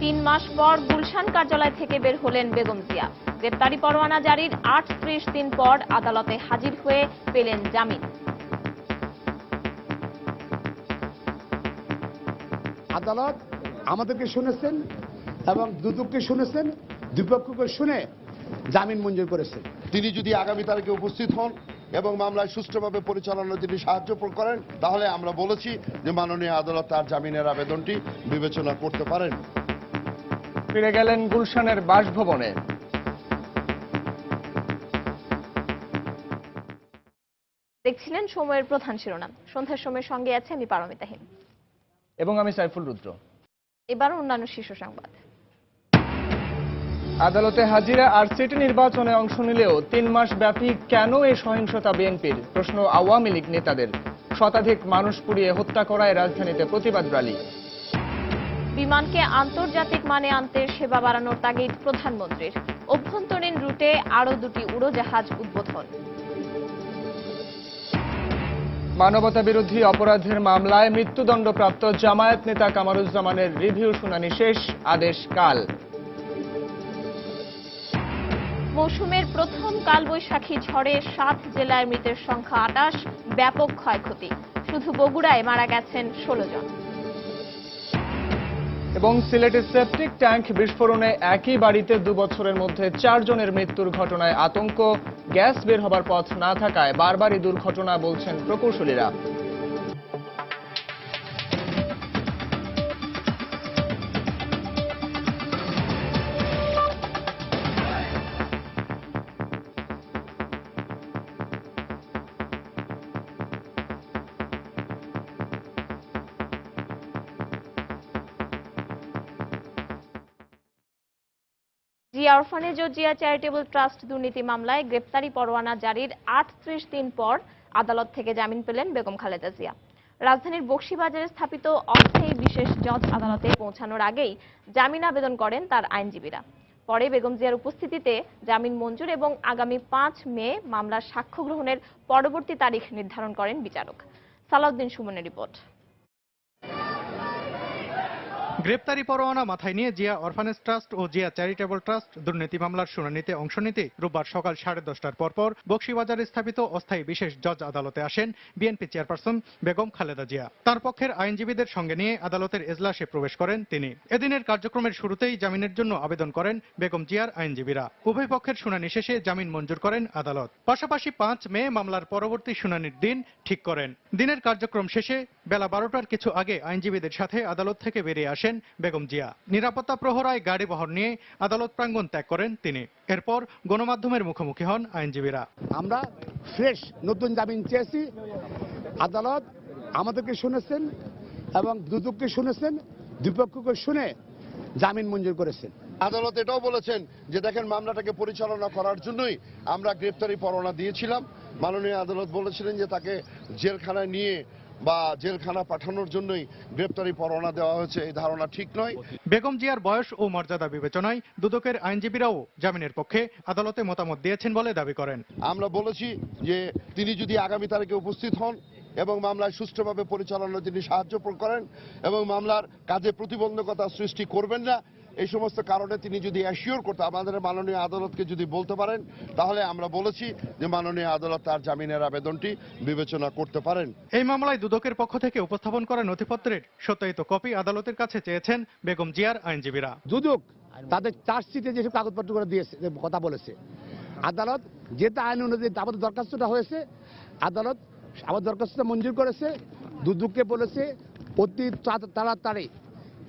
তিন মাস পর গুলশান কার্যালয় থেকে বের হলেন বেগম জিয়া। গ্রেপ্তারি পরোয়ানা জারির আটত্রিশ দিন পর আদালতে হাজির হয়ে পেলেন জামিন। আদালত আমাদেরকে শুনেছেন এবং দুদককে শুনেছেন দুপক্ষকে শুনে জামিন মঞ্জুর করেছেন। তিনি যদি আগামী তারিখে উপস্থিত হন এবং মামলায় সুষ্ঠুভাবে পরিচালনায় তিনি সাহায্য করেন তাহলে আমরা বলেছি যে মাননীয় আদালত তার জামিনের আবেদনটি বিবেচনা করতে পারেন। ফিরে গেলেন গুলশানের বাসভবনে। দেখছিলেন সময়ের প্রধান শিরোনাম। সন্ধ্যার সময়ের সঙ্গে আছে আমি পারমিতাহীন এবং আমি সাইফুল রুদ্র। এবার অন্যান্য শীর্ষ সংবাদ। আদালতে হাজিরা আর সিটি নির্বাচনে অংশ নিলেও তিন মাস ব্যাপী কেন এই সহিংসতা বিএনপির? প্রশ্ন আওয়ামী লীগ নেতাদের। শতাধিক মানুষ পুড়িয়ে হত্যা করায় রাজধানীতে প্রতিবাদ র্যালি। বিমানকে আন্তর্জাতিক মানে আনতে সেবা বাড়ানোর তাগিদ প্রধানমন্ত্রীর। অভ্যন্তরীণ রুটে আরও দুটি উড়োজাহাজ উদ্বোধন। মানবতা বিরোধী অপরাধের মামলায় মৃত্যুদণ্ডপ্রাপ্ত জামায়াত নেতা কামারুজ্জামানের রিভিউ শুনানি শেষ আদেশ কাল। মৌসুমের প্রথম কালবৈশাখী ঝড়ে সাত জেলায় মৃতের সংখ্যা আটাশ ব্যাপক ক্ষয়ক্ষতি। শুধু বগুড়ায় মারা গেছেন ষোলো জন। এবং সিলেটের সেপটিক ট্যাঙ্ক বিস্ফোরণে একই বাড়িতে দু বছরের মধ্যে চারজনের মৃত্যুর ঘটনায় আতঙ্ক। গ্যাস বের হবার পথ না থাকায় বারবারই দুর্ঘটনা বলছেন প্রকৌশলীরা। জিয়া অরফানেজ ও জিয়া চ্যারিটেবল ট্রাস্ট দুর্নীতি মামলায় গ্রেপ্তারি পরোয়ানা জারির আটত্রিশ দিন পর আদালত থেকে জামিন পেলেন বেগম খালেদা জিয়া। রাজধানীর বক্সিবাজারে স্থাপিত অস্থায়ী বিশেষ জজ আদালতে পৌঁছানোর আগেই জামিন আবেদন করেন তার আইনজীবীরা। পরে বেগম জিয়ার উপস্থিতিতে জামিন মঞ্জুর এবং আগামী পাঁচ মে মামলার সাক্ষ্য গ্রহণের পরবর্তী তারিখ নির্ধারণ করেন বিচারক। সালাউদ্দিন সুমনের রিপোর্ট। গ্রেপ্তারি পরোয়ানা মাথায় নিয়ে জিয়া অরফানেজ ট্রাস্ট ও জিয়া চ্যারিটেবল ট্রাস্ট দুর্নীতি মামলার শুনানিতে অংশ নিতে রোববার সকাল সাড়ে দশটার পরপর বক্সিবাজারে স্থাপিত অস্থায়ী বিশেষ জজ আদালতে আসেন বিএনপি চেয়ারপারসন বেগম খালেদা জিয়া। তার পক্ষের আইনজীবীদের সঙ্গে নিয়ে আদালতের এজলাসে প্রবেশ করেন তিনি। এদিনের কার্যক্রমের শুরুতেই জামিনের জন্য আবেদন করেন বেগম জিয়ার আইনজীবীরা। উভয় পক্ষের শুনানি শেষে জামিন মঞ্জুর করেন আদালত। পাশাপাশি পাঁচ মে মামলার পরবর্তী শুনানির দিন ঠিক করেন। দিনের কার্যক্রম শেষে বেলা বারোটার কিছু আগে আইনজীবীদের সাথে আদালত থেকে বেরিয়ে আসেন বেগম জিয়া। নিরাপত্তা প্রহরায় গাড়ি বহর নিয়ে আদালত প্রাঙ্গণ ত্যাগ করেন তিনি। এরপর গণমাধ্যমের মুখোমুখি হন আইনজীবীরা। আমরা ফ্রেশ নতুন জামিন চেয়েছি। আদালত আমাদেরকে শুনেছেন এবং দুদককে শুনেছেন দুপক্ষকে শুনে জামিন মঞ্জুর করেছেন। আদালত এটাও বলেছেন যে দেখেন মামলাটাকে পরিচালনা করার জন্যই আমরা গ্রেপ্তারি পরোয়ানা দিয়েছিলাম। মাননীয় আদালত বলেছিলেন যে তাকে জেলখানায় নিয়ে বা জেলখানা পাঠানোর জন্যই গ্রেপ্তারি পরোয়ানা দেওয়া হয়েছে এই ধারণা ঠিক নয়। বেগম জিয়ার বয়স ও মর্যাদা বিবেচনায় দুদকের আইনজীবীরাও জামিনের পক্ষে আদালতে মতামত দিয়েছেন বলে দাবি করেন। আমরা বলেছি যে তিনি যদি আগামী তারিখে উপস্থিত হন এবং মামলায় সুষ্ঠুভাবে পরিচালনায় তিনি সাহায্য করেন এবং মামলার কাজে প্রতিবন্ধকতা সৃষ্টি করবেন না এই সমস্ত কারণে তিনি যদি অ্যাসিওর করতে আমাদের মাননীয় আদালতকে যদি বলতে পারেন তাহলে আমরা বলেছি যে মাননীয় আদালত তার জামিনের আবেদনটি বিবেচনা করতে পারেন। এই মামলায় দুদকের পক্ষ থেকে উপস্থাপন করা নথিপত্রের সত্যায়িত কপি আদালতের কাছে চেয়েছেন বেগম জিয়ার আইনজীবীরা। দুদক তাদের চার্জশিটে যেসব কাগজপত্র করে দিয়েছে কথা বলেছে। আদালত যেটা আইন অনুযায়ী আমাদের দরখাস্তটা হয়েছে আদালত আমার দরখাস্তটা মঞ্জুর করেছে দুদককে বলেছে অতি তা- তাড়াতাড়ি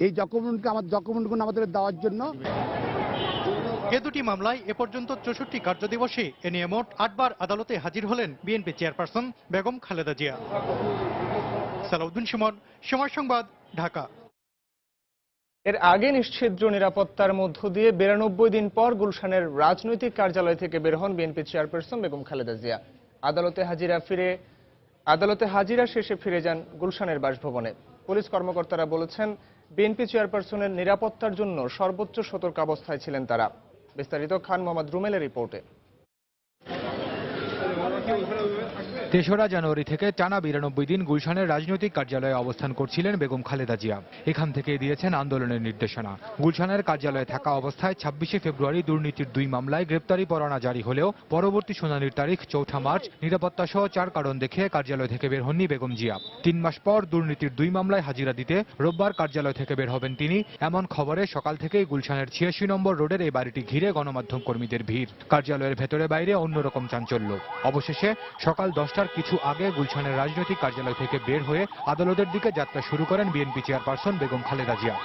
এই ডকুমেন্টকে আমার ডকুমেন্টগুলো আমাদের দেওয়ার জন্য। এ দুটি মামলায় এ পর্যন্ত চৌষট্টি কার্যদিবসে এ নিয়ে মোট আটবার আদালতে হাজির হলেন বিএনপি চেয়ারপারসন বেগম খালেদা জিয়া। সালাউদ্দিন সুমন সময় সংবাদ ঢাকা। এর আগে নিশ্ছিদ্র নিরাপত্তার মধ্য দিয়ে বিরানব্বই দিন পর গুলশানের রাজনৈতিক কার্যালয় থেকে বের হন বিএনপি চেয়ারপারসন বেগম খালেদা জিয়া। আদালতে হাজিরা ফিরে আদালতে হাজিরা শেষে ফিরে যান গুলশানের বাসভবনে। পুলিশ কর্মকর্তারা বলেছেন বিএনপি চেয়ারপারসনের নিরাপত্তার জন্য সর্বোচ্চ সতর্কাবস্থায় ছিলেন তারা। বিস্তারিত খান মোহাম্মদ রুমেলের রিপোর্টে। তেসরা জানুয়ারি থেকে টানা বিরানব্বই দিন গুলশানের রাজনৈতিক কার্যালয়ে অবস্থান করছিলেন বেগম খালেদা জিয়া। এখান থেকে দিয়েছেন আন্দোলনের নির্দেশনা। গুলশানের কার্যালয়ে থাকা অবস্থায় ছাব্বিশে ফেব্রুয়ারি দুর্নীতির দুই মামলায় গ্রেপ্তারি পরোয়ানা জারি হলেও পরবর্তী শুনানির তারিখ চৌঠা মার্চ নিরাপত্তা সহ চার কারণ দেখে কার্যালয় থেকে বের হননি বেগম জিয়া। তিন মাস পর দুর্নীতির দুই মামলায় হাজিরা দিতে রোববার কার্যালয় থেকে বের হবেন তিনি। এমন খবরে সকাল থেকেই গুলশানের ছিয়াশি নম্বর রোডের এই বাড়িটি ঘিরে গণমাধ্যম কর্মীদের ভিড়। কার্যালয়ের ভেতরে বাইরে অন্যরকম চাঞ্চল্য। অবশেষে সকাল দশটার কিছু আগে গুলশানের রাজনৈতিক কার্যালয় থেকে বের হয়ে আদালতের দিকে যাত্রা শুরু করেন বিএনপি চেয়ারপারসন বেগম খালেদা জিয়া।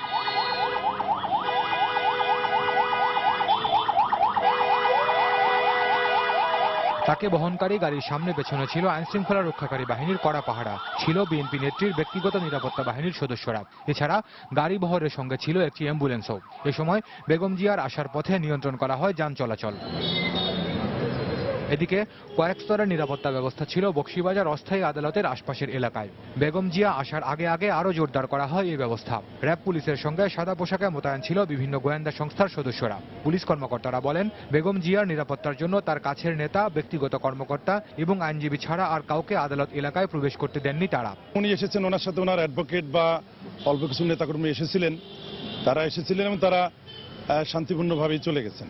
তাকে বহনকারী গাড়ির সামনে পেছনে ছিল আইনশৃঙ্খলা রক্ষাকারী বাহিনীর কড়া পাহারা, ছিল বিএনপি নেত্রীর ব্যক্তিগত নিরাপত্তা বাহিনীর সদস্যরা। এছাড়া গাড়ি বহরের সঙ্গে ছিল একটি অ্যাম্বুলেন্সও। এ সময় বেগম জিয়ার আসার পথে নিয়ন্ত্রণ করা হয় যান চলাচল। এদিকে কয়েক স্তরের নিরাপত্তা ব্যবস্থা ছিল বক্সিবাজার অস্থায়ী আদালতের আশপাশের এলাকায়। বেগম জিয়া আসার আগে আগে আরও জোরদার করা হয় এই ব্যবস্থা। র্যাব পুলিশের সঙ্গে সাদা পোশাকে মোতায়েন ছিল বিভিন্ন গোয়েন্দা সংস্থার সদস্যরা। পুলিশ কর্মকর্তারা বলেন, বেগম জিয়ার নিরাপত্তার জন্য তার কাছের নেতা, ব্যক্তিগত কর্মকর্তা এবং আইনজীবী ছাড়া আর কাউকে আদালত এলাকায় প্রবেশ করতে দেননি তারা। উনি এসেছেন ওনার সাথে ওনার অ্যাডভোকেট বা অল্প কিছু নেতাকর্মী এসেছিলেন। তারা এসেছিলেন এবং তারা শান্তিপূর্ণভাবেই চলে গেছেন।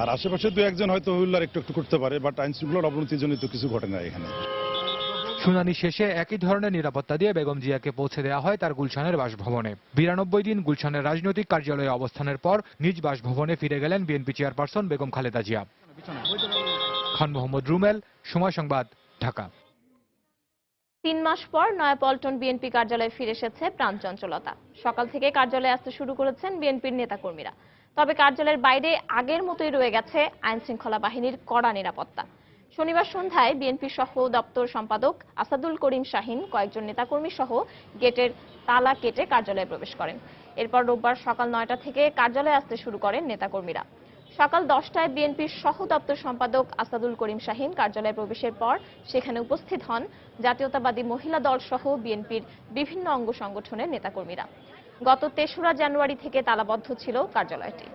আর আশেপাশে দু একজন হয়তো হুল্লার একটু একটু করতে পারে বাট আইন শৃঙ্খলার অবনতির জন্য তো কিছু ঘটে না এখানে। শুনানি শেষে একই ধরনের নিরাপত্তা দিয়ে বেগম জিয়াকে পৌঁছে দেওয়া হয় তার গুলশানের বাসভবনে। বিরানব্বই দিন গুলশানের রাজনৈতিক কার্যালয়ে অবস্থানের পর নিজ বাসভবনে ফিরে গেলেন বিএনপি চেয়ারপারসন বেগম খালেদা জিয়া। খান মোহাম্মদ রুমেল সময় সংবাদ ঢাকা। তিন মাস পর নয়াপল্টন বিএনপি কার্যালয়ে ফিরে এসেছে প্রাণ চঞ্চলতা সকাল থেকে কার্যালয়ে আসতে শুরু করেছেন বিএনপির নেতাকর্মীরা। তবে কার্যালয়ের বাইরে আগের মতোই রয়ে গেছে আইন শৃঙ্খলা বাহিনীর কড়া নিরাপত্তা। শনিবার সন্ধ্যায় বিএনপি সহ দপ্তর সম্পাদক আসাদুল করিম শাহিন, কয়েকজন নেতাকর্মী সহ গেটের তালা কেটে কার্যালয়ে প্রবেশ করেন। এরপর রোববার সকাল নয়টা থেকে কার্যালয়ে আসতে শুরু করেন নেতাকর্মীরা। সকাল দশটায় বিএনপির সহ দপ্তর সম্পাদক আসাদুল করিম শাহিন কার্যালয়ে প্রবেশের পর সেখানে উপস্থিত হন জাতীয়তাবাদী মহিলা দল সহ বিএনপির বিভিন্ন অঙ্গ সংগঠনের নেতাকর্মীরা। গত তেসরা জানুয়ারি থেকে তালাবদ্ধ ছিল কার্যালয়টি।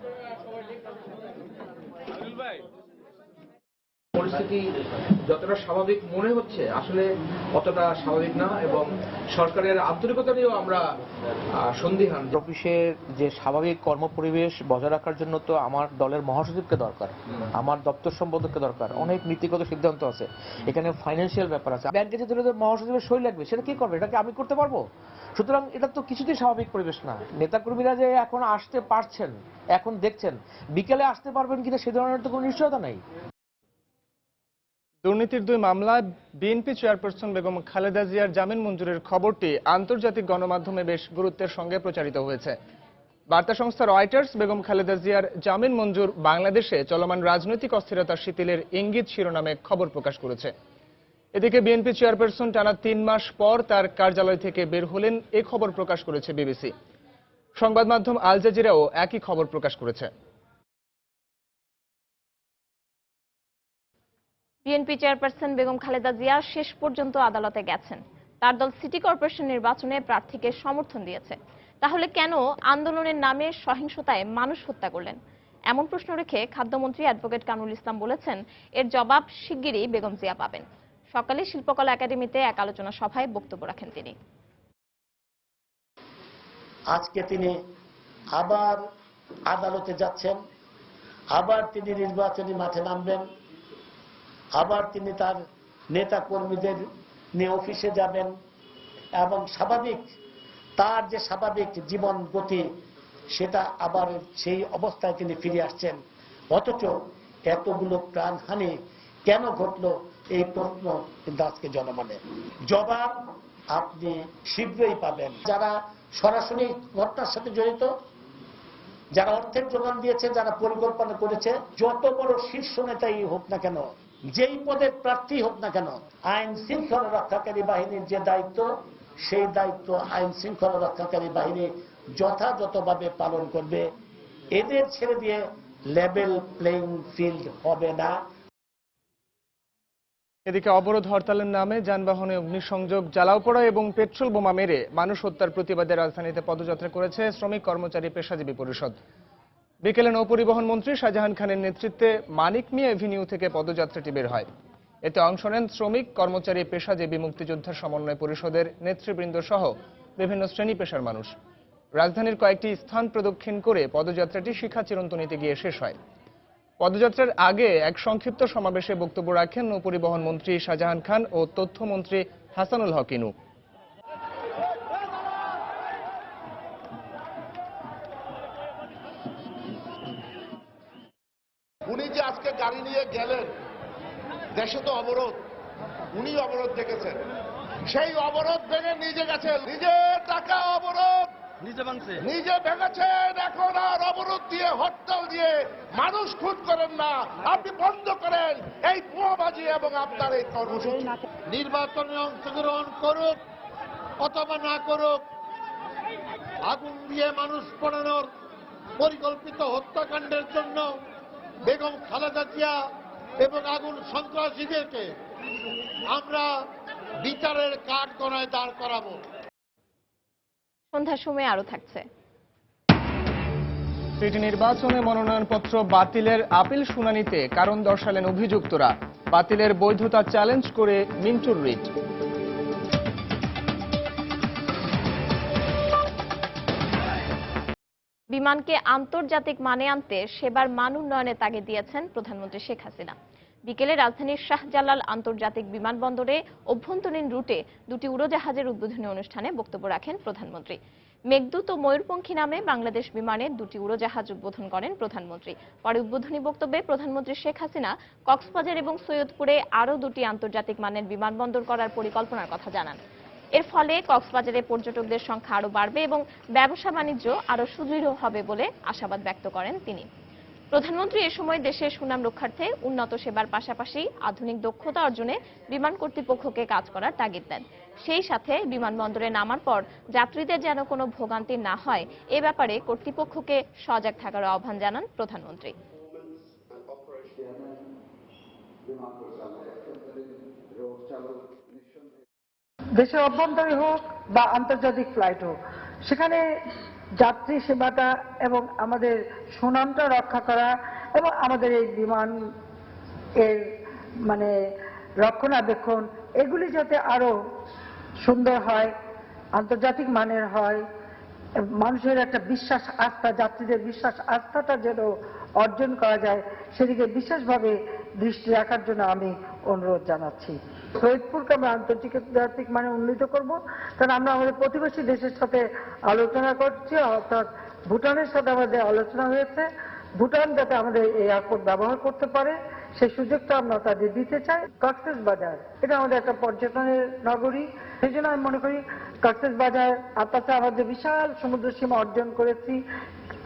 পরিস্থিতি যতটা স্বাভাবিক মনে হচ্ছে আসলে অতটা স্বাভাবিক না এবং সরকারের আন্তরিকতা নিয়েও আমরা সন্দিহান। অফিসের যে স্বাভাবিক কর্মপরিবেশ বজায় রাখার জন্য তো আমার দলের মহাসচিবকে দরকার আমার দপ্তর সম্পাদককে দরকার অনেক নীতিগত সিদ্ধান্ত আছে। এখানে ফাইন্যান্সিয়াল ব্যাপার আছে। ব্যাংকে যে ধরে মহাসচিবের সই লাগবে সেটা কি করবে? এটাকে আমি করতে পারব? সুতরাং এটা তো কিছুতেই স্বাভাবিক পরিবেশ না। নেতাকর্মীরা যে এখন আসতে পারছেন এখন দেখছেন বিকেলে আসতে পারবেন কিনা সে ধরনের তো কোনো নিশ্চয়তা নেই। দুর্নীতির দুই মামলায় বিএনপি চেয়ারপারসন বেগম খালেদা জিয়ার জামিন মঞ্জুরের খবরটি আন্তর্জাতিক গণমাধ্যমে বেশ গুরুত্বের সঙ্গে প্রচারিত হয়েছে। বার্তা সংস্থা রয়টার্স বেগম খালেদা জিয়ার জামিন মঞ্জুর বাংলাদেশে চলমান রাজনৈতিক অস্থিরতা শিথিলের ইঙ্গিত শিরোনামে খবর প্রকাশ করেছে। এদিকে বিএনপি চেয়ারপারসন টানা তিন মাস পর তার কার্যালয় থেকে বের হলেন এ খবর প্রকাশ করেছে বিবিসি। সংবাদ মাধ্যম আল জাজিরাও একই খবর প্রকাশ করেছে। বিএনপি চেয়ারপারসন বেগম খালেদা জিয়া শেষ পর্যন্ত আদালতে গেছেন। তার দল সিটি কর্পোরেশন নির্বাচনে প্রার্থীকে সমর্থন দিয়েছে। তাহলে কেন আন্দোলনের নামে সহিংসতায় মানুষ হত্যা করলেন? এমন প্রশ্ন রেখে খাদ্যমন্ত্রী অ্যাডভোকেট কামরুল ইসলাম বলেছেন, এর জবাব শিগগিরই বেগম জিয়া পাবেন। সকালে শিল্পকলা একাডেমিতে এক আলোচনা সভায় বক্তব্য রাখেন তিনি। আজকে তিনি আবার আদালতে যাচ্ছেন। আবার তিনি নির্বাচনী মাঠে নামবেন। আবার তিনি তার নেতা কর্মীদের নিয়ে অফিসে যাবেন। এবং স্বাভাবিক, তার যে স্বাভাবিক জীবন গতি, সেটা আবার সেই অবস্থায় তিনি ফিরে আসছেন। অথচ এতগুলো প্রাণহানি কেন ঘটলো, এই প্রশ্ন কিন্তু আজকে জনমনে। জবাব আপনি শীঘ্রই পাবেন। যারা সরাসরি ঘটনার সাথে জড়িত, যারা অর্থের যোগান দিয়েছে, যারা পরিকল্পনা করেছে, যত বড় শীর্ষ নেতাই হোক না কেন যেই পদের প্রার্থী হোক না কেন, আইন শৃঙ্খলা রক্ষাকারী বাহিনীর যে দায়িত্ব, সেই দায়িত্ব আইন শৃঙ্খলা রক্ষাকারী বাহিনী যথাযথভাবে পালন করবে। এদের ছেড়ে দিয়ে লেভেল প্লেইং ফিল্ড হবে না। এদিকে অবরোধ হরতালের নামে যানবাহনে অগ্নিসংযোগ জ্বালাও পোড়া এবং পেট্রোল বোমা মেরে মানুষ হত্যার প্রতিবাদে রাজধানীতে পদযাত্রা করেছে শ্রমিক কর্মচারী পেশাজীবী পরিষদ। বিকেলে নৌপরিবহন মন্ত্রী শাহজাহান খানের নেতৃত্বে মানিক মিয়া এভিনিউ থেকে পদযাত্রাটি বের হয়। এতে অংশ নেন শ্রমিক, কর্মচারী, পেশাজীবী, মুক্তিযোদ্ধা সমন্বয় পরিষদের নেতৃবৃন্দ সহ বিভিন্ন শ্রেণি পেশার মানুষ। রাজধানীর কয়েকটি স্থান প্রদক্ষিণ করে পদযাত্রাটি শিখা চিরন্তনীতে গিয়ে শেষ হয়। পদযাত্রার আগে এক সংক্ষিপ্ত সমাবেশে বক্তব্য রাখেন নৌপরিবহন মন্ত্রী শাহজাহান খান ও তথ্যমন্ত্রী হাসানুল হক ইনু। উনি যে আজকে গাড়ি নিয়ে গেলেন দেশে তো অবরোধ উনি অবরোধ দেখেছেন। সেই অবরোধ ভেঙে নিজে গেছেন নিজের টাকা অবরোধ। নিজে ভাঙছে। নিজে ভেঙেছেন এখন আর অবরোধ দিয়ে হরতাল দিয়ে মানুষ খুন করেন না। আপনি বন্ধ করেন এই বোমাবাজি এবং আপনার এই কর্মসূচি। নির্বাচনে অংশগ্রহণ করুক অথবা না করুক আগুন দিয়ে মানুষ পড়ানোর পরিকল্পিত হত্যাকাণ্ডের জন্য বেগম খালেদা জিয়া এবং আগুন সন্ত্রাসীদেরকে আমরা বিচারের কাঠ গণায় দাঁড় করাবো। সন্ধ্যার সময় আরও থাকছে। সিটি নির্বাচনে মনোনয়নপত্র বাতিলের আপিল শুনানিতে কারণ দর্শালেন অভিযুক্তরা। বাতিলের বৈধতা চ্যালেঞ্জ করে মিন্টুর রিট। বিমানকে আন্তর্জাতিক মানে আনতে সেবার মান উন্নয়নে তাগিদ দিয়েছেন প্রধানমন্ত্রী শেখ হাসিনা। বিকেলে রাজধানীর শাহজালাল আন্তর্জাতিক বিমানবন্দরে অভ্যন্তরীণ রুটে দুটি উড়োজাহাজের উদ্বোধনী অনুষ্ঠানে বক্তব্য রাখেন প্রধানমন্ত্রী। মেঘদূত ও ময়ূরপঙ্খী নামে বাংলাদেশ বিমানের দুটি উড়োজাহাজ উদ্বোধন করেন প্রধানমন্ত্রী। পরে উদ্বোধনী বক্তব্যে প্রধানমন্ত্রী শেখ হাসিনা কক্সবাজার এবং সৈয়দপুরে আরও দুটি আন্তর্জাতিক মানের বিমানবন্দর করার পরিকল্পনার কথা জানান। এর ফলে কক্সবাজারে পর্যটকদের সংখ্যা আরও বাড়বে এবং ব্যবসা বাণিজ্য আরও সুদৃঢ় হবে বলে আশাবাদ ব্যক্ত করেন তিনি। প্রধানমন্ত্রী এ সময় দেশের সুনাম রক্ষার্থে উন্নত সেবার পাশাপাশি আধুনিক দক্ষতা অর্জনে বিমান কর্তৃপক্ষকে কাজ করার তাগিদ দেন। সেই সাথে বিমানবন্দরে নামার পর যাত্রীদের যেন কোনো ভোগান্তি না হয়, এ ব্যাপারে কর্তৃপক্ষকে সজাগ থাকার আহ্বান জানান প্রধানমন্ত্রী। দেশের অভ্যন্তরে হোক বা আন্তর্জাতিক ফ্লাইট হোক, সেখানে যাত্রী সেবাটা এবং আমাদের সুনামটা রক্ষা করা এবং আমাদের এই বিমান এর মানে রক্ষণাবেক্ষণ, এগুলি যাতে আরও সুন্দর হয়, আন্তর্জাতিক মানের হয়, মানুষের একটা বিশ্বাস আস্থা, যাত্রীদের বিশ্বাস আস্থাটা যেন অর্জন করা যায়, সেদিকে বিশেষভাবে দৃষ্টি রাখার জন্য আমি অনুরোধ জানাচ্ছি। সৈয়দপুরকে আমরা আন্তর্জাতিক মানে উন্নীত করব। কারণ আমরা আমাদের প্রতিবেশী দেশের সাথে আলোচনা করছি, অর্থাৎ ভুটানের সাথে আমাদের আলোচনা হয়েছে। ভুটান যাতে আমাদের এই এয়ারপোর্ট ব্যবহার করতে পারে, সেই সুযোগটা আমরা তাদের দিতে চাই। কক্সেস বাজার, এটা আমাদের একটা পর্যটনের নগরী। সেই জন্য আমি মনে করি কক্সেস বাজার তাছাড়া আমাদের বিশাল সমুদ্র সীমা অর্জন করেছি,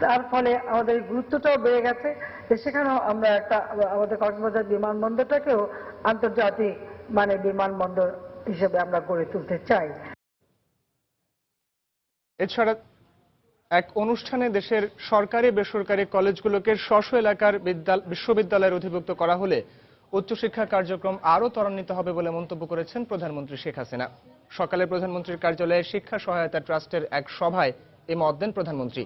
তার ফলে আমাদের গুরুত্বটাও বেড়ে গেছে। সেখানেও আমরা একটা, আমাদের কক্সবাজার বিমানবন্দরটাকেও আন্তর্জাতিক মানে বিমানবন্দর হিসেবে আমরা গড়ে তুলতে চাই। এছাড়া এক অনুষ্ঠানে দেশের সরকারি বেসরকারি কলেজগুলোকে স্ব এলাকার বিশ্ববিদ্যালয়ের অধিভুক্ত করা হলে উচ্চশিক্ষা কার্যক্রম আরও ত্বরান্বিত হবে বলে মন্তব্য করেছেন প্রধানমন্ত্রী শেখ হাসিনা। সকালে প্রধানমন্ত্রীর কার্যালয়ে শিক্ষা সহায়তা ট্রাস্টের এক সভায় এ মত দেন প্রধানমন্ত্রী।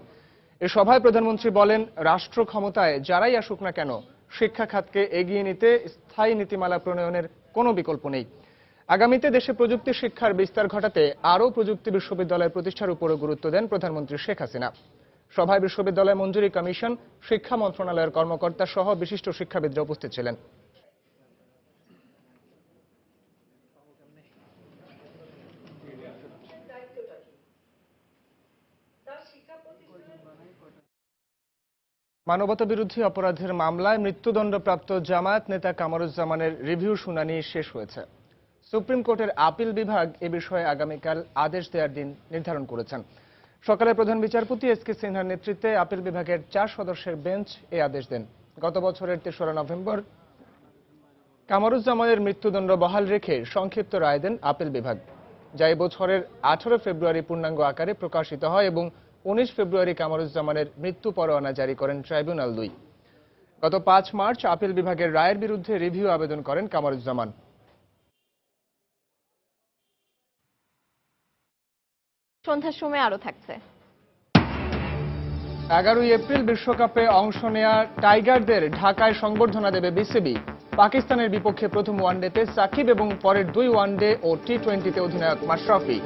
এ সভায় প্রধানমন্ত্রী বলেন, রাষ্ট্র ক্ষমতায় যারাই আসুক না কেন শিক্ষা খাতকে এগিয়ে নিতে স্থায়ী নীতিমালা প্রণয়নের কোনো বিকল্প নেই। আগামীতে দেশে প্রযুক্তি শিক্ষার বিস্তার ঘটাতে আরও প্রযুক্তি বিশ্ববিদ্যালয় প্রতিষ্ঠার উপরও গুরুত্ব দেন প্রধানমন্ত্রী শেখ হাসিনা। সভায় বিশ্ববিদ্যালয় মঞ্জুরি কমিশন, শিক্ষা মন্ত্রণালয়ের কর্মকর্তা সহ বিশিষ্ট শিক্ষাবিদরা উপস্থিত ছিলেন। মানবতা বিরোধী অপরাধের মামলায় মৃত্যুদণ্ডপ্রাপ্ত জামায়াত নেতা কামরুজ্জামানের রিভিউ শুনানি শেষ হয়েছে। সুপ্রিম কোর্টের আপিল বিভাগ এ বিষয়ে আগামীকাল আদেশ দেওয়ার দিন নির্ধারণ করেছেন। সকালে প্রধান বিচারপতি এস কে সিনহার নেতৃত্বে আপিল বিভাগের চার সদস্যের বেঞ্চ এ আদেশ দেন। গত বছরের তেসরা নভেম্বর কামরুজ্জামানের মৃত্যুদণ্ড বহাল রেখে সংক্ষিপ্ত রায় দেন আপিল বিভাগ। যা এ বছরের আঠারো ফেব্রুয়ারি পূর্ণাঙ্গ আকারে প্রকাশিত হয় এবং উনিশ ফেব্রুয়ারি কামরুজ্জামানের মৃত্যু পরোয়ানা জারি করেন ট্রাইব্যুনাল দুই। গত পাঁচ মার্চ আপিল বিভাগের রায়ের বিরুদ্ধে রিভিউ আবেদন করেন কামরুজ্জামান। সন্ধ্যার সময় আরও থাকছে। এগারোই এপ্রিল বিশ্বকাপে অংশ নেয়া টাইগারদের ঢাকায় সংবর্ধনা দেবে বিসিবি। পাকিস্তানের বিপক্ষে প্রথম ওয়ানডেতে সাকিব এবং পরের দুই ওয়ানডে ও টি টোয়েন্টিতে অধিনায়ক মাশরাফি।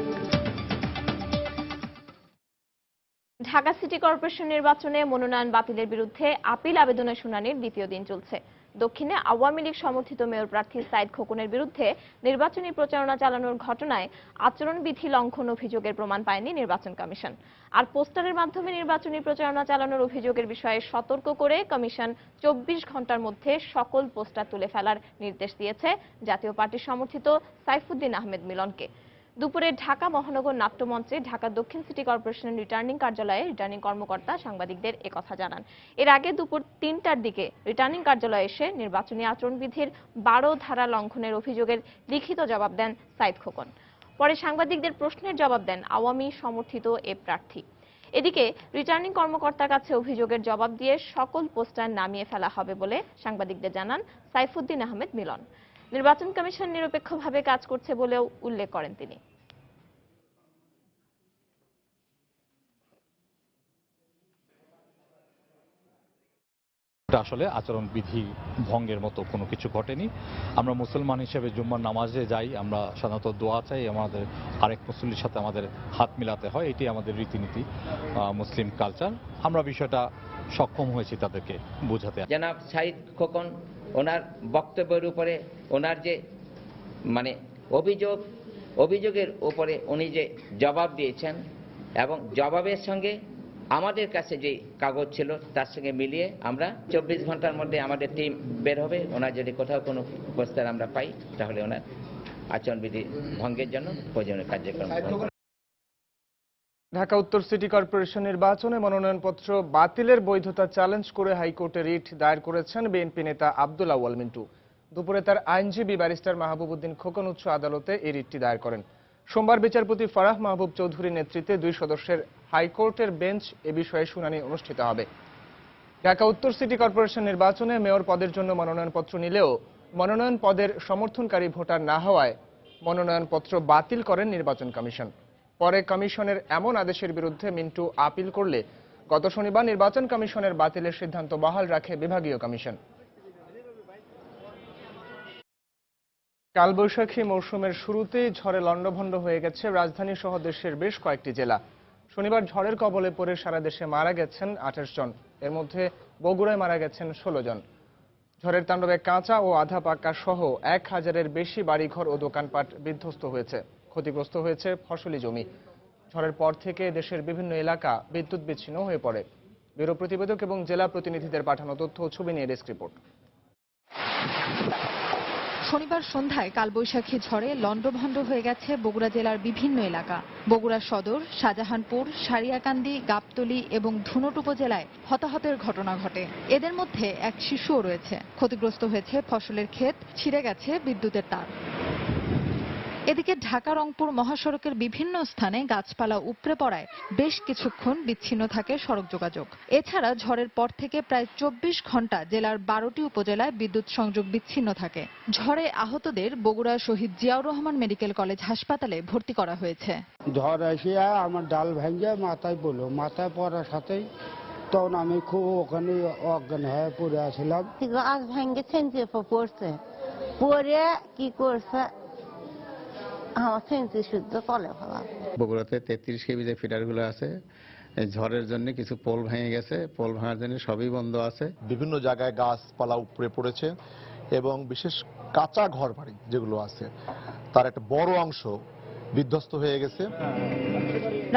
ঢাকা সিটি কর্পোরেশন নির্বাচনে মনোনয়ন বাতিলের বিরুদ্ধে আপিল আবেদনের শুনানির দ্বিতীয় দিন চলছে। দক্ষিণে আওয়ামী লীগ সমর্থিত মেয়র প্রার্থী সাইদ খোকনের বিরুদ্ধে নির্বাচনী প্রচারণা চালানোর ঘটনায় আচরণবিধি লঙ্ঘন অভিযোগের প্রমাণ পায়নি নির্বাচন কমিশন। আর পোস্টারের মাধ্যমে নির্বাচনী প্রচারণা চালানোর অভিযোগের বিষয়ে সতর্ক করে কমিশন চব্বিশ ঘণ্টার মধ্যে সকল পোস্টার তুলে ফেলার নির্দেশ দিয়েছে জাতীয় পার্টি সমর্থিত সাইফুদ্দিন আহমেদ মিলনকে। দুপুরে ঢাকা মহানগর নাট্যমঞ্চে ঢাকা দক্ষিণ সিটি কর্পোরেশনের রিটার্নিং কার্যালয়ে রিটার্নিং কর্মকর্তা সাংবাদিকদের একথা জানান। এর আগে দুপুর তিনটার দিকে রিটার্নিং কার্যালয়ে এসে নির্বাচনী আচরণবিধির বারো ধারা লঙ্ঘনের অভিযোগের লিখিত জবাব দেন সাইদ খোকন। পরে সাংবাদিকদের প্রশ্নের জবাব দেন আওয়ামী সমর্থিত এ প্রার্থী। এদিকে রিটার্নিং কর্মকর্তার কাছে অভিযোগের জবাব দিয়ে সকল পোস্টার নামিয়ে ফেলা হবে বলে সাংবাদিকদের জানান সাইফুদ্দিন আহমেদ মিলন। নির্বাচন কমিশন নিরপেক্ষভাবে কাজ করছে বলেও উল্লেখ করেন তিনি। আসলে আচরণ বিধি ভঙ্গের মতো কোনো কিছু ঘটেনি। আমরা মুসলমান হিসেবে জুম্মার নামাজে যাই আমরা সাধারণত দোয়া চাই আমাদের আরেক মুসল্লির সাথে আমাদের হাত মিলাতে হয় এটি আমাদের রীতিনীতি আহ, মুসলিম কালচার। আমরা বিষয়টা সক্ষম হয়েছি তাদেরকে বোঝাতে। জনাব সাইদ খোকন ওনার বক্তব্যের উপরে, ওনার যে মানে অভিযোগ, অভিযোগের উপরে উনি যে জবাব দিয়েছেন এবং জবাবের সঙ্গে আমাদের কাছে যে কাগজ ছিল তার সঙ্গে মিলিয়ে আমরা চব্বিশ ঘণ্টার মধ্যে আমাদের টিম বের হবে। ওনার যদি কোথাও কোনো প্রস্তাব আমরা পাই, তাহলে ওনার আচরণবিধি ভঙ্গের জন্য প্রয়োজনীয় কার্যক্রম ঢাকা উত্তর সিটি কর্পোরেশন নির্বাচনে মনোনয়নপত্র বাতিলের বৈধতা চ্যালেঞ্জ করে হাইকোর্টে রিট দায়ের করেছেন বিএনপি নেতা আব্দুল আউয়াল মিন্টু। দুপুরে তার আইনজীবী ব্যারিস্টার মাহবুবুদ্দিন খোকন উচ্চ আদালতে এই রিটটি দায়ের করেন। সোমবার বিচারপতি ফারাহ মাহবুব চৌধুরীর নেতৃত্বে দুই সদস্যের হাইকোর্টের বেঞ্চ এ বিষয়ে শুনানি অনুষ্ঠিত হবে। ঢাকা উত্তর সিটি কর্পোরেশন নির্বাচনে মেয়র পদের জন্য মনোনয়নপত্র নিলেও মনোনয়ন পদের সমর্থনকারী ভোটার না হওয়ায় মনোনয়নপত্র বাতিল করেন নির্বাচন কমিশন। পরে কমিশনের এমন আদেশের বিরুদ্ধে মিন্টু আপিল করলে গত শনিবার নির্বাচন কমিশনের বাতিলের সিদ্ধান্ত বহাল রাখে বিভাগীয় কমিশন। কালবৈশাখী মৌসুমের শুরুতেই ঝড়ে লণ্ডভণ্ড হয়ে গেছে রাজধানী সহ দেশের বেশ কয়েকটি জেলা। শনিবার ঝড়ের কবলে পড়ে সারা দেশে মারা গেছেন আঠাশ জন। এর মধ্যে বগুড়ায় মারা গেছেন ষোলো জন। ঝড়ের তাণ্ডবে কাঁচা ও আধা পাকা সহ এক হাজারের বেশি বাড়িঘর ও দোকানপাট বিধ্বস্ত হয়েছে। ক্ষতিগ্রস্ত হয়েছে ফসলি জমি। ঝড়ের পর থেকে দেশের বিভিন্ন এলাকা বিদ্যুৎ বিচ্ছিন্ন হয়ে পড়ে। ব্যুরো প্রতিবেদক এবং জেলা প্রতিনিধিদের পাঠানো তথ্য ছবি নিয়ে ডেস্ক রিপোর্ট। শনিবার সন্ধ্যায় কালবৈশাখী ঝড়ে লণ্ডভণ্ড হয়ে গেছে বগুড়া জেলার বিভিন্ন এলাকা। বগুড়া সদর, শাহজাহানপুর, সারিয়াকান্দি, গাবতলী এবং ধুনট উপজেলায় হতাহতের ঘটনা ঘটে। এদের মধ্যে এক শিশুও রয়েছে। ক্ষতিগ্রস্ত হয়েছে ফসলের ক্ষেত, ছিঁড়ে গেছে বিদ্যুতের তার। এদিকে ঢাকা রংপুর মহাসড়কের বিভিন্ন স্থানে গাছপালা উপড়ে পড়ায় বেশ কিছুক্ষণ বিচ্ছিন্ন থাকে সড়ক যোগাযোগ। এছাড়া ঝড়ের পর থেকে প্রায় চব্বিশ ঘণ্টা জেলার বারোটি উপজেলায় বিদ্যুৎ সংযোগ বিচ্ছিন্ন থাকে। ঝড়ে আহতদের বগুড়া শহীদ জিয়াউর রহমান মেডিকেল কলেজ হাসপাতালে ভর্তি করা হয়েছে। ঝড় এসে আমার ডাল ভেঙে মাথায় পড়ল। মাথায় পড়ার সাথেই তখন আমি খুব ওখানে অজ্ঞান হয়ে পড়ে আসলাম গাছ ভেঙে পড়ছে। পরে কি করছে আমার সেঞ্চি শুদ্ধ তলে ফেলা বগুড়াতে তেত্রিশ কেবি যে ফিডারগুলো আছে ঝড়ের জন্য কিছু পোল ভেঙে গেছে। পোল ভাঙার জন্য সবই বন্ধ আছে। বিভিন্ন জায়গায় গাছপালা উপরে পড়েছে এবং বিশেষ কাঁচা ঘর বাড়ি যেগুলো আছে তার একটা বড় অংশ বিধ্বস্ত হয়ে গেছে।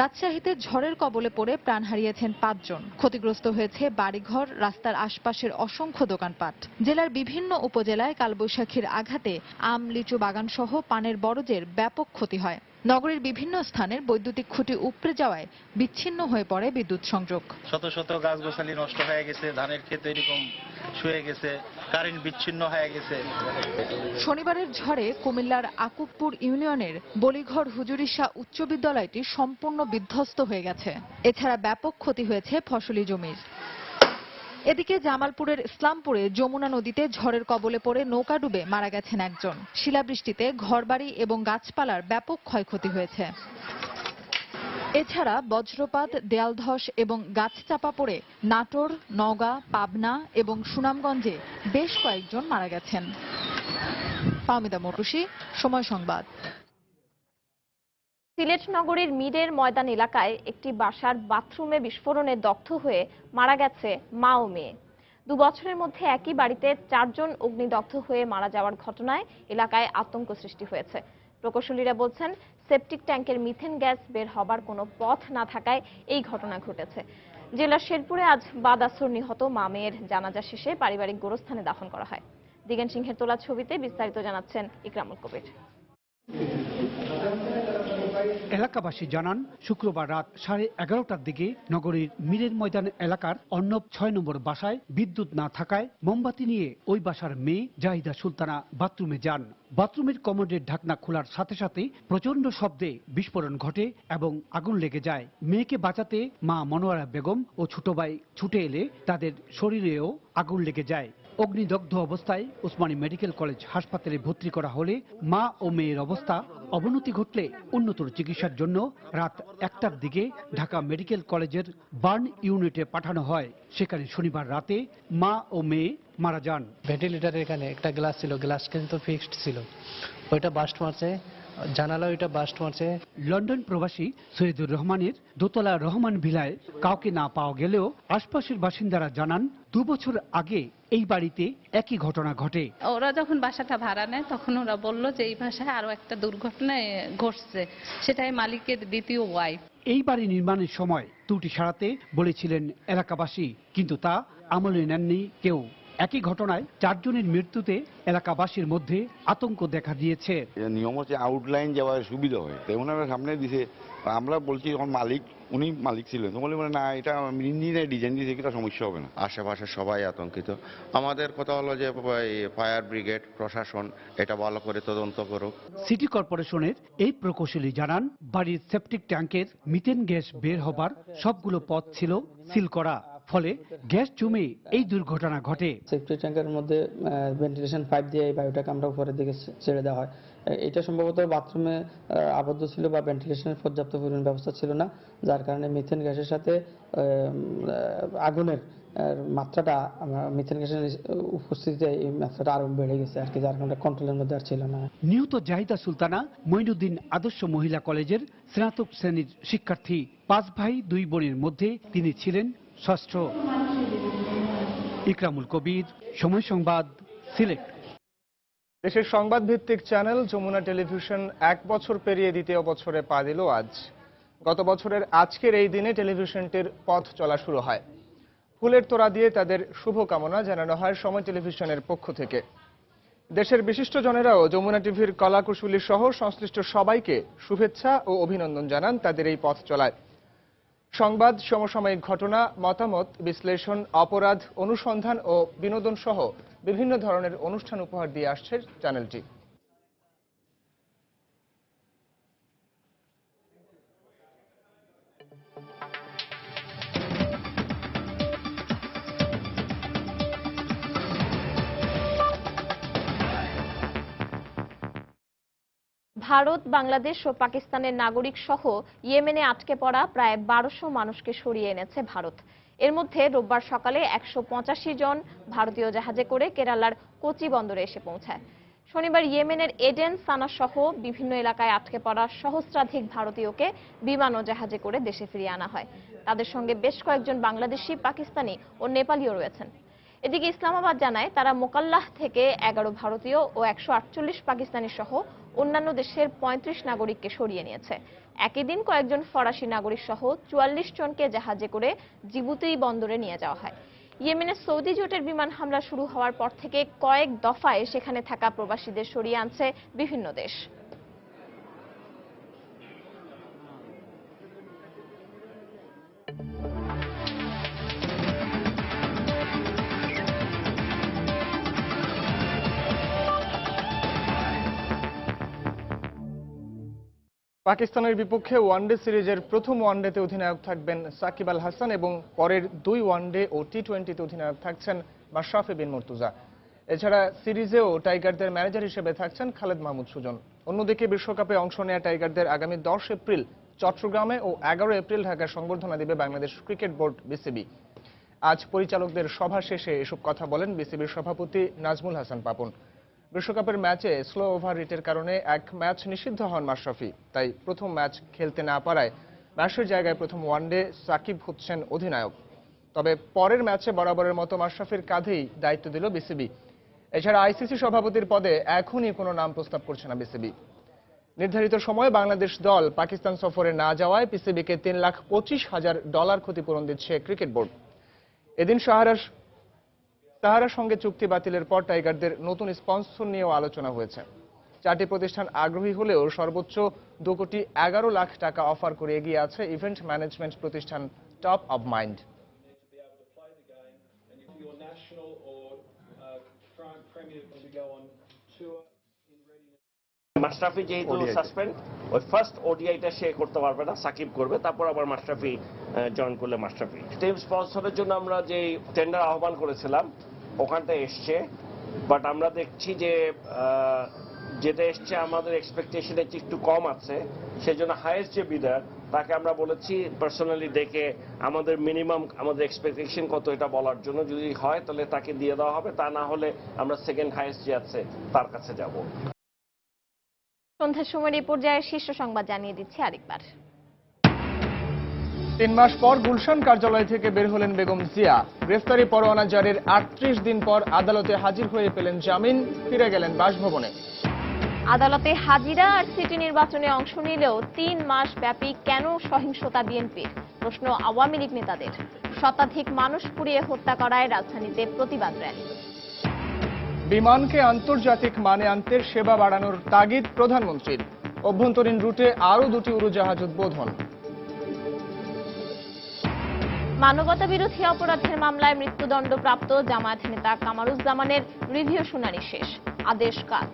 রাজশাহীতে ঝড়ের কবলে পড়ে প্রাণ হারিয়েছেন পাঁচজন। ক্ষতিগ্রস্ত হয়েছে বাড়িঘর, রাস্তার আশপাশের অসংখ্য দোকানপাট। জেলার বিভিন্ন উপজেলায় কালবৈশাখীর আঘাতে আম, লিচু বাগান সহ পানের বরজের ব্যাপক ক্ষতি হয়। নগরীর বিভিন্ন স্থানের বৈদ্যুতিক খুঁটি উপড়ে যাওয়ায় বিচ্ছিন্ন হয়ে পড়ে বিদ্যুৎ সংযোগ। শত শত গাছ গোছালি নষ্ট হয়ে গেছে ধানের ক্ষেত এরকম শুয়ে গেছে কারেন্ট বিচ্ছিন্ন হয়ে গেছে। শনিবারের ঝড়ে কুমিল্লার আকুবপুর ইউনিয়নের বলিঘর হুজুরিশা উচ্চ বিদ্যালয়টি সম্পূর্ণ বিধ্বস্ত হয়ে গেছে। এছাড়া ব্যাপক ক্ষতি হয়েছে ফসলি জমির। এদিকে জামালপুরের ইসলামপুরে যমুনা নদীতে ঝড়ের কবলে পড়ে নৌকা ডুবে মারা গেছেন একজন। শিলাবৃষ্টিতে ঘরবাড়ি এবং গাছপালার ব্যাপক ক্ষয়ক্ষতি হয়েছে। এছাড়া বজ্রপাত দেয়াল ধস এবং গাছ চাপা পড়ে নাটোর, নওগাঁ, পাবনা এবং সুনামগঞ্জে বেশ কয়েকজন মারা গেছেন। সময় সংবাদ। সিলেট নগরীর মিরের ময়দান এলাকায় একটি বাসার বাথরুমে বিস্ফোরণে দগ্ধ হয়ে মারা গেছে মা ও মেয়ে। দু বছরের মধ্যে একই বাড়িতে চারজন অগ্নিদগ্ধ হয়ে মারা যাওয়ার ঘটনায় এলাকায় আতঙ্ক সৃষ্টি হয়েছে। প্রকৌশলীরা বলছেন, সেপটিক ট্যাঙ্কের মিথেন গ্যাস বের হবার কোনো পথ না থাকায় এই ঘটনা ঘটেছে। জেলার শেরপুরে আজ বাদ আসর নিহত মা মেয়ের জানাজা শেষে পারিবারিক গোরস্থানে দাফন করা হয়। দিগেন সিংহের তোলা ছবিতে বিস্তারিত জানাচ্ছেন ইকরামুল কবির। এলাকাবাসী জানান, শুক্রবার রাত সাড়ে এগারোটার দিকে নগরীর মীরের ময়দান এলাকার অর্ণব ছয় নম্বর বাসায় বিদ্যুৎ না থাকায় মোমবাতি নিয়ে ওই বাসার মেয়ে জাহিদা সুলতানা বাথরুমে যান। বাথরুমের কমোডের ঢাকনা খোলার সাথে সাথে প্রচণ্ড শব্দে বিস্ফোরণ ঘটে এবং আগুন লেগে যায়। মেয়েকে বাঁচাতে মা মনোয়ারা বেগম ও ছোট ভাই ছুটে এলে তাদের শরীরেও আগুন লেগে যায়। অগ্নিদগ্ধ অবস্থায় ওসমানী মেডিকেল কলেজ হাসপাতালে ভর্তি করা হলে মা ও মেয়ের অবস্থা অবনতি ঘটলে উন্নত চিকিৎসার জন্য রাত একটার দিকে ঢাকা মেডিকেল কলেজের বার্ন ইউনিটে পাঠানো হয়। সেখানে শনিবার রাতে মা ও মেয়ে মারা যান। ভেন্টিলেটারের এখানে একটা গ্লাস ছিল, গ্লাস কিন্তু ফিক্সড ছিল। ওইটা বাস্ট মারছে জানালা ওইটা বাস্ট মারছে লন্ডন প্রবাসী সৈয়দুর রহমানের দোতলা রহমান ভিলায় কাউকে না পাওয়া গেলেও আশপাশের বাসিন্দারা জানান দু বছর আগে এই বাড়িতে একই ঘটনা ঘটে। ওরা যখন বাসাটা ভাড়া নেয় তখন ওরা বলল যে এই বাসায় আরও একটা দুর্ঘটনা এ, ঘটছে সেটাই মালিকের দ্বিতীয় ওয়াইফ এই বাড়ি নির্মাণের সময় ত্রুটি সারাতে বলেছিলেন এলাকাবাসী কিন্তু তা আমলে নেননি কেউ। একই ঘটনায় চারজনের মৃত্যুতে এলাকাবাসীর মধ্যে আতঙ্ক দেখা দিয়েছে। নিয়ম হচ্ছে আউটলাইন যাওয়ার সুবিধা হয়। তাই ওনারা সামনে দিছে। আমরা বলছি যখন মালিক উনি মালিক ছিলেন। তো বলে মানে না এটা ইঞ্জিনের ডিজাইন দিয়েছে এটা সমস্যা হবে না। আশেপাশে সবাই আতঙ্কিত। আমাদের কথা হলো যে ফায়ার ব্রিগেড প্রশাসন এটা ভালো করে তদন্ত করুক। সিটি কর্পোরেশনের এই প্রকৌশলী জানান বাড়ির সেপটিক ট্যাঙ্কের মিথেন গ্যাস বের হবার সবগুলো পথ ছিল সিল করা। ফলে গ্যাস জমে এই দুর্ঘটনা ঘটে। সেফটি ট্যাঙ্কের মধ্যে ভেন্টিলেশন পাইপ দিয়ে এই বায়ুটাকে আমরা উপরের দিকে ছেড়ে দেওয়া হয়। এটা সম্ভবত বাথরুমে আবদ্ধ ছিল বা ভেন্টিলেশনের পর্যাপ্ত পরিমাণ ব্যবস্থা ছিল না যার কারণে মিথেন গ্যাসের সাথে আগুনের মাত্রাটা মিথেন গ্যাসের উপস্থিতিতে এই মাত্রাটা আরও বেড়ে গেছে আর কি যার কারণে কন্ট্রোলের মধ্যে আর ছিল না। নিহত জাহিদা সুলতানা মঈনুদ্দিন আদর্শ মহিলা কলেজের স্নাতক শ্রেণির শিক্ষার্থী পাঁচ ভাই দুই বোনের মধ্যে তিনি ছিলেন ষষ্ঠ ইকরামুল কবির, সময় সংবাদ, সিলেট। দেশের সংবাদ ভিত্তিক চ্যানেল যমুনা টেলিভিশন এক বছর পেরিয়ে দ্বিতীয় বছরে পা দিল আজ। গত বছরের আজকের এই দিনে টেলিভিশনটির পথ চলা শুরু হয়। ফুলের তোড়া দিয়ে তাদের শুভকামনা জানানো হয় সময় টেলিভিশনের পক্ষ থেকে। দেশের বিশিষ্ট জনেরাও যমুনা টিভির কলাকুশলী সহ সংশ্লিষ্ট সবাইকে শুভেচ্ছা ও অভিনন্দন জানান তাদের এই পথ চলায়। সংবাদ, সমসাময়িক ঘটনা, মতামত, বিশ্লেষণ, অপরাধ, অনুসন্ধান ও বিনোদন সহ বিভিন্ন ধরনের অনুষ্ঠান উপহার দিয়ে আসছে চ্যানেলটি। ভারত, বাংলাদেশ ও পাকিস্তানের নাগরিক সহ ইয়েমেনে আটকে পড়া প্রায় বারোশো মানুষকে সরিয়ে এনেছে ভারত। এর মধ্যে রোববার সকালে একশো পঁচাশি জন ভারতীয় জাহাজে করে কেরালার কোচি বন্দরে এসে পৌঁছায়। শনিবার ইয়েমেনের এডেন, সানা সহ বিভিন্ন এলাকায় আটকে পড়া সহস্রাধিক ভারতীয়কে বিমান ও জাহাজে করে দেশে ফিরিয়ে আনা হয়। তাদের সঙ্গে বেশ কয়েকজন বাংলাদেশি, পাকিস্তানি ও নেপালিও রয়েছেন। এদিকে ইসলামাবাদ জানায় তারা মোকাল্লাহ থেকে এগারো ভারতীয় ও একশো আটচল্লিশ পাকিস্তানি সহ অন্যান্য দেশের পঁয়ত্রিশ নাগরিককে সরিয়ে নিয়েছে। একই দিন কয়েকজন ফরাসি নাগরিক সহ চুয়াল্লিশ জনকে জাহাজে করে জিবুতি বন্দরে নিয়ে যাওয়া হয়। ইয়েমেনের সৌদি জোটের বিমান হামলা শুরু হওয়ার পর থেকে কয়েক দফায় সেখানে থাকা প্রবাসীদের সরিয়ে আনছে বিভিন্ন দেশ। পাকিস্তানের বিপক্ষে ওয়ানডে সিরিজের প্রথম ওয়ানডেতে অধিনায়ক থাকবেন সাকিব আল হাসান এবং পরের দুই ওয়ানডে ও টি টোয়েন্টিতে অধিনায়ক থাকছেন মাশরাফি বিন মর্তুজা। এছাড়া সিরিজেও টাইগারদের ম্যানেজার হিসেবে থাকছেন খালেদ মাহমুদ সুজন। অন্যদিকে বিশ্বকাপে অংশ নেয়া টাইগারদের আগামী দশ এপ্রিল চট্টগ্রামে ও এগারো এপ্রিল ঢাকায় সংবর্ধনা দেবে বাংলাদেশ ক্রিকেট বোর্ড বিসিবি। আজ পরিচালকদের সভা শেষে এসব কথা বলেন বিসিবির সভাপতি নাজমুল হাসান পাপন। বিশ্বকাপের ম্যাচে স্লো ওভার রেটের কারণে এক ম্যাচ নিষিদ্ধ হন মাশরাফি। তাই প্রথম ম্যাচ খেলতে না পারায় ম্যাচের জায়গায় প্রথম ওয়ানডে সাকিব হচ্ছেন অধিনায়ক। তবে পরের ম্যাচে বরাবরের মতো মাশরাফির কাঁধেই দায়িত্ব দিল বিসিবি। এছাড়া আইসিসি সভাপতির পদে এখনই কোনো নাম প্রস্তাব করছে না বিসিবি। নির্ধারিত সময়ে বাংলাদেশ দল পাকিস্তান সফরে না যাওয়ায় পিসিবিকে তিন লাখ পঁচিশ হাজার ডলার ক্ষতিপূরণ দিচ্ছে ক্রিকেট বোর্ড। এদিন সাহারার সাহারার সঙ্গে চুক্তি বাতিলের পর টাইগারদের নতুন স্পন্সর নিয়েও আলোচনা হয়েছে। চারটি প্রতিষ্ঠান আগ্রহী হলেও সর্বোচ্চ দু কোটি এগারো লাখ টাকা অফার করে এগিয়ে আছে ইভেন্ট ম্যানেজমেন্ট প্রতিষ্ঠান টপ অব মাইন্ড। মাশরাফি যেহেতু সাসপেন্ড ওই ফার্স্ট ওডিআইটা সে করতে পারবে না সাকিব করবে তারপর আবার মাশরাফি জয়েন করলে মাশরাফি। টিম স্পন্সরের জন্য আমরা যে টেন্ডার আহ্বান করেছিলাম ওখানটা এসছে। বাট আমরা দেখছি যে যেটা এসছে আমাদের এক্সপেকটেশনের একটু কম আছে সেই জন্য হায়েস্ট যে বিদার তাকে আমরা বলেছি পার্সোনালি ডেকে আমাদের মিনিমাম আমাদের এক্সপেকটেশন কত এটা বলার জন্য। যদি হয় তাহলে তাকে দিয়ে দেওয়া হবে তা না হলে আমরা সেকেন্ড হায়েস্ট যে আছে তার কাছে যাব। সন্ধ্যার সময় এই পর্যায়ে শীর্ষ সংবাদ জানিয়ে দিচ্ছি আরেকবার। তিন মাস পর গুলশান কার্যালয় থেকে বের হলেন বেগম জিয়া। গ্রেফতারি পরোয়ানা জারির আটত্রিশ দিন পর আদালতে হাজির হয়ে পেলেন জামিন ফিরে গেলেন বাসভবনে। আদালতে হাজিরা আর সিটি নির্বাচনে অংশ নিলেও তিন মাস ব্যাপী কেন সহিংসতা বিএনপির? প্রশ্ন আওয়ামী লীগ নেতাদের। শতাধিক মানুষ পুড়িয়ে হত্যা করায় রাজধানীতে প্রতিবাদ র্যালি। বিমানকে আন্তর্জাতিক মানে আনতে সেবা বাড়ানোর তাগিদ প্রধানমন্ত্রীর। অভ্যন্তরীণ রুটে আরও দুটি উড়োজাহাজ উদ্বোধন। মানবতা বিরোধী অপরাধের মামলায় মৃত্যুদণ্ডপ্রাপ্ত জামায়াত নেতা কামারুজ্জামানের রিভিউ শুনানি শেষ। আদেশ কাল।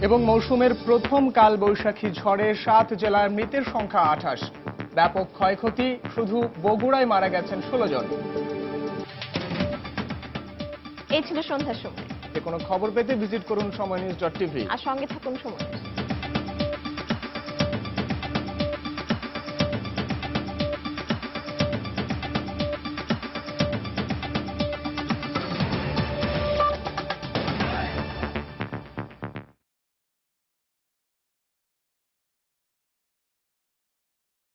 এবং মৌসুমের প্রথম কাল বৈশাখী ঝড়ে সাত জেলার মৃতের সংখ্যা আঠাশ। ব্যাপক ক্ষয়ক্ষতি শুধু বগুড়ায় মারা গেছেন ষোলো জন। এই ছিল সন্ধ্যার সময়। যে কোনো খবর পেতে ভিজিট করুন সময় নিউজ ডট টিভি আর সঙ্গে থাকুন সময়।